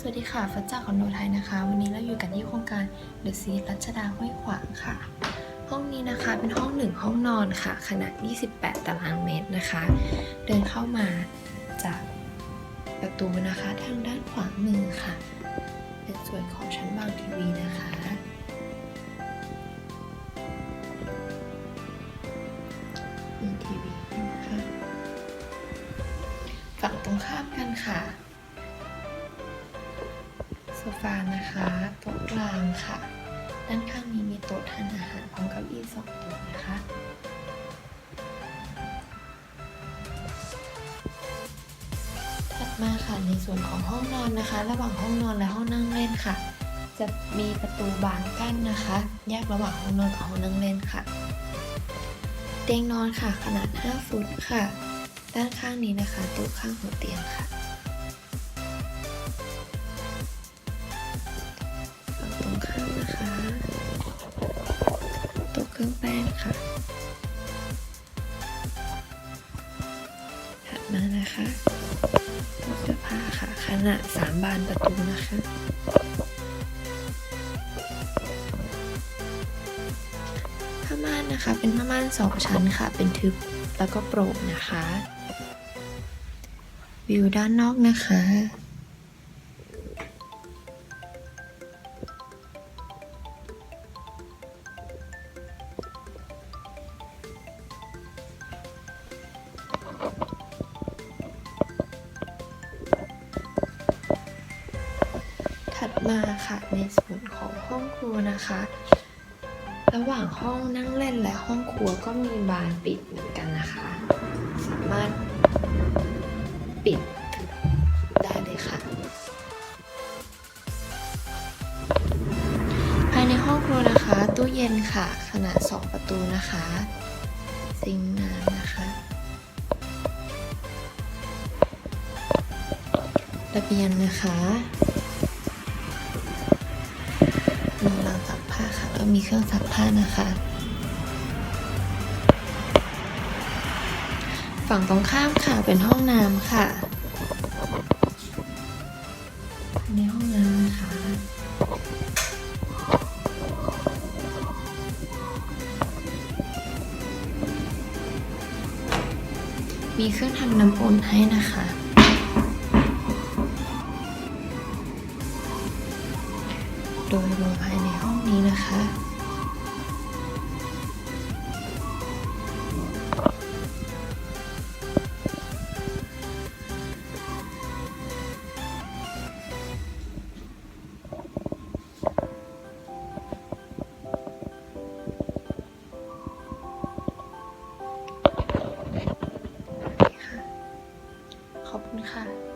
สวัสดีค่ะฟัจจากคอนโดไทยนะคะ วันนี้เราอยู่กันที่โครงการเดอะซีรัชดาห้วยขวางค่ะ ห้องนี้นะคะเป็นห้องหนึ่งห้องนอนค่ะ ขนาด 28 ตารางเมตรนะคะ เดินเข้ามาจากประตูนะคะทางด้านขวามือค่ะ เป็นส่วนของชั้นวางทีวีนะคะมีทีวีนะคะฝั่งตรงข้ามกันค่ะ ฟานะคะโต๊ะกลางค่ะ ด้านข้างนี้มีโต๊ะทานอาหารพร้อมเก้าอี้สองตัวนะคะถัดมาค่ะในส่วนของห้องนอนนะคะ ระหว่างห้องนอนและห้องนั่งเล่นค่ะ จะมีประตูบานกั้นนะคะ แยกระหว่างห้องนอนกับห้องนั่งเล่นค่ะ เตียงนอนค่ะขนาด 5 ฟุตค่ะ ด้านข้างนี้นะคะตู้ข้างหัวเตียงค่ะ เครื่องแป้งค่ะ ถัดมานะคะต๊ะเสื้อผ้าค่ะ ขนาดสามบานประตูนะคะผ้าม่านนะคะ เป็นผ้าม่านสองชั้นค่ะ เป็นทึบแล้วก็โปร่งนะคะ วิวด้านนอกนะคะ ถัดมาค่ะในส่วนของห้องครัวนะคะ ระหว่างห้องนั่งเล่นและห้องครัวก็มีบานปิดเหมือนกันนะคะ สามารถปิดได้เลยค่ะ ภายในห้องครัวนะคะ ตู้เย็นค่ะ ขนาด 2 ประตูนะคะซิงน้ำนะคะระเบียงนะคะ มีเครื่องซักผ้านะคะ ฝั่งตรงข้ามค่ะเป็นห้องน้ำค่ะในห้องน้ำนะคะมีเครื่องทำน้ำอุ่นให้นะคะ โดยรวมภายในห้อง นี้นะคะ ขอบคุณค่ะ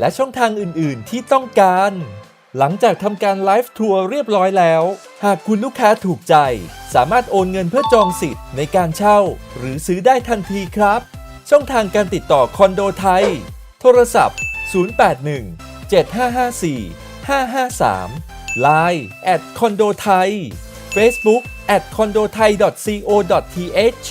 และช่องทางอื่นๆ ที่ต้องการ หลังจากทำการไลฟ์ทัวร์เรียบร้อยแล้ว หากคุณลูกค้าถูกใจ สามารถโอนเงินเพื่อจองสิทธิ์ในการเช่า หรือซื้อได้ทันทีครับ ช่องทางการติดต่อคอนโดไทย โทรศัพท์ 081 7554 553 Line แอดคอนโดไทย Facebook at condothai.co.th